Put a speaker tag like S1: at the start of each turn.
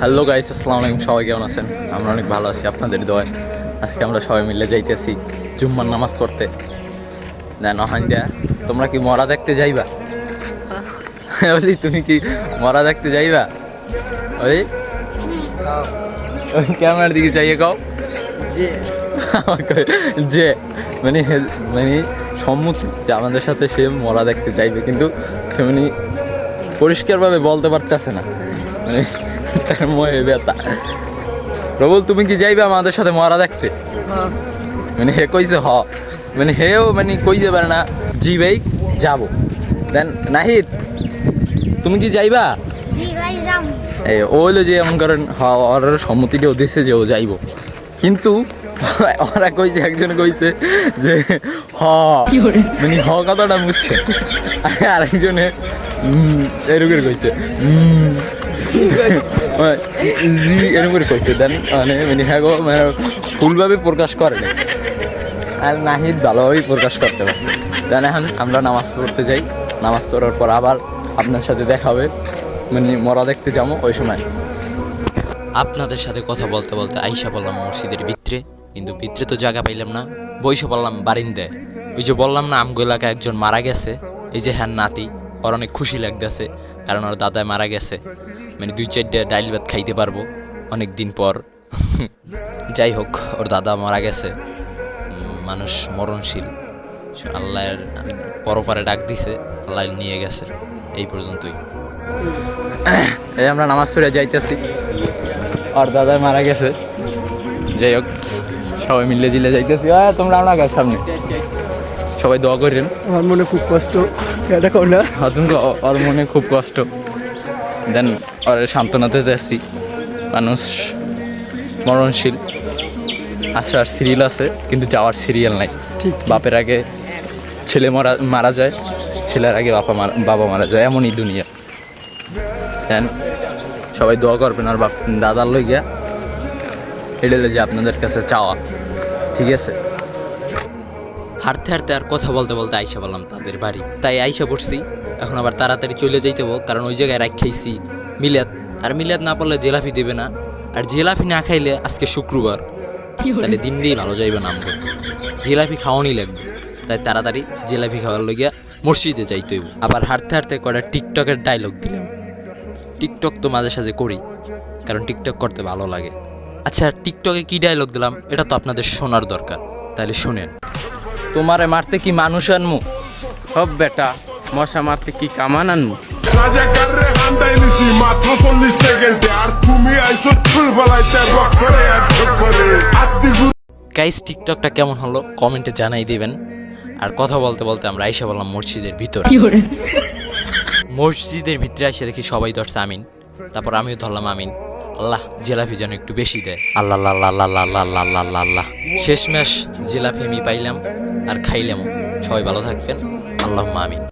S1: Hello guys আসসালামু আলাইকুম। সবাই কেমন আছেন? আমরা অনেক ভালো আছি, আপনাদের দোয়ায়। আজকে আমরা সবাই মিলে যাইতেছি জুম্মার নামাজ পড়তে। দেন অহাঞ্জা তোমরা কি মরা দেখতে যাইবা? বলি তুমি কি মরা দেখতে যাইবা? ওই ওই ক্যামেরার দিকে চাইয়ে কাও। যে মানে মানে সম্মতি যে আমাদের সাথে সে মরা দেখতে চাইবে কিন্তু সে মানে পরিষ্কারভাবে বলতে পারতেছে না। মানে ব্যথা প্রবল তুমি কি যাইবে আমাদের সাথে মরা দেখতে মানে হে কইছে হ। মানে হেও মানে কই যাবে না জি ভাই যাব। দেন নাহিদ তুমি কি যাইবা?
S2: জি
S1: এই ও হলো যে এমন করেন হ ওর সম্মতিটাও দিছে যে ও যাইব। কিন্তু ওরা কইছে একজন কইছে যে হ। মানে হ কথাটা বুঝছে। আরেকজনে এরকম কইছে? এরকম করে দেন। মানে মানে হ্যাঁ মানে ফুলভাবে প্রকাশ করে না আর নাহিদ ভালোভাবেই প্রকাশ করতে পারে। দেন এখন আমরা নামাজ পড়তে যাই। নামাজ পড়ার পর আবার আপনার সাথে দেখা হবে। মানে মরা দেখতে যাব ওই সময়।
S3: আপনাদের সাথে কথা বলতে বলতে আইসা বললাম মসজিদের ভিতরে। কিন্তু ভিতরে তো জায়গা পাইলাম না। বইসে বললাম বারিন্দায় ওই যে বললাম না, আমগো এলাকায় একজন মারা গেছে। এই যে হ্যাঁ নাতি, ওর অনেক খুশি লাগতেছে। কারণ ওর দাদায় মারা গেছে। মানে দুই চারটে ডাইল ভাত খাইতে পারব অনেক দিন পর। যাই হোক ওর দাদা মারা গেছে। মানুষ মরণশীল। আল্লাহর পরপারে ডাক দিছে আল্লাহ নিয়ে গেছে। এই পর্যন্তই।
S1: এই আমরা নামাজ পড়ে যাইতেছি। আর দাদা মারা গেছে। যাই হোক সবাই মিলে জিলে যাইতেছি। আহ, তোমরা আমরা গাছ সামনে। সবাই দোয়া করেন।
S4: আমার মনে খুব কষ্ট। এটা কর না।
S1: ওর মনে খুব কষ্ট। দেন ওর সান্ত্বনাতে যাচ্ছি মানুষ মরণশীল। আসার সিরিয়াল আছে কিন্তু যাওয়ার সিরিয়াল নাই।
S4: ঠিক
S1: বাপের আগে ছেলে মারা মারা যায় ছেলের আগে বাপা মারা বাবা মারা যায় এমনই দুনিয়া। দেন সবাই দোয়া করবেন আর বাপ দাদার লই গিয়া এটা যে আপনাদের কাছে চাওয়া। ঠিক আছে?
S3: হাঁটতে হাঁটতে আর কথা বলতে বলতে আইসা বললাম তাদের বাড়ি। তাই আইসা পড়ছি। এখন আবার তাড়াতাড়ি চলে যাইতে হব কারণ ওই জায়গায় রাখাইছি মিলাদ। আর মিলাদ না পারলে জেলাফি দেবে না। আর জেলাফি না খাইলে আজকে শুক্রবার। তাহলে দিনটাই ভালো যাইবে না আমাদের। জেলাফি খাওয়ানি লাগবে। তাই তাড়াতাড়ি জেলাফি খাওয়ার লইয়া মসজিদে যাইতে হইব। আবার হাঁটতে হাঁটতে কয়টা টিকটকের ডায়লগ দিলাম। টিকটক তো মাঝে সাঝে করি কারণ টিকটক করতে ভালো লাগে। আচ্ছা টিকটকে কি ডায়লগ দিলাম? এটা তো আপনাদের শোনার দরকার। তাহলে শুনেন।
S1: তোমারে মারতে কি মানুষ আনমু? সব বেটা মশা মারতে কি কামান আনমু?
S3: গাইস টিকটকটা কেমন হলো? কমেন্টে জানাই দিবেন। আর কথা বলতে বলতে আমরা আইসা বললাম মসজিদের ভিতরে। মসজিদের ভিতরে আসে দেখি সবাই ধরছে আমিন। তারপর আমিও ধরলাম আমিন। আল্লাহ জেলাফি যেন একটু বেশি দেয়। আল্লাহ আল্লাহ আল্লাহ আল্লাহ আল্লাহ আল্লাহ আল্লাহ শেষমেশ জেলাফি আমি পাইলাম। আর খাইলামও সবাই ভালো থাকবেন। আল্লাহ আমিন।